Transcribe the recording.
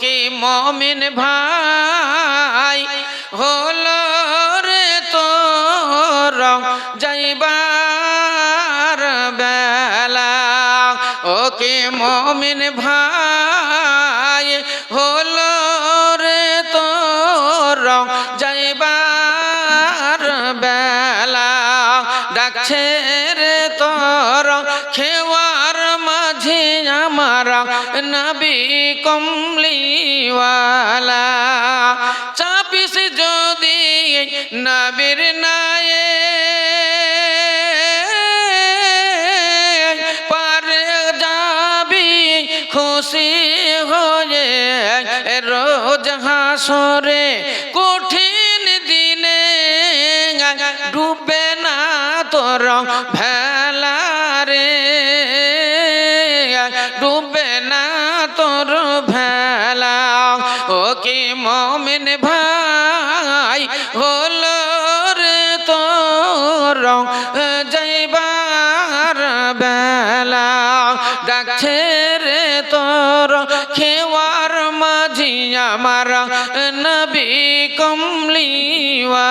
কি মমিন ভাই? হল রে তোর যাইবার বেলা। ও কি মমিন ভাই? হল রে তোর যাইবার বেলা। ডাকছে রে তোর আমার নবী কমলিওয়ালা, চাপিস যদি নবীর নায়ে, পারে যাবি খুশি হয়ে রোজ হাসরে, কঠিন দিনে ডুবে না তোর ভেলা তোর ভেলা। ও কি মমিন ভাই, হলো রে তোর যাইবার বেলা। ডাকছে রে তোর খেওয়ার মাঝি আমার নবী কমলিওয়ালা।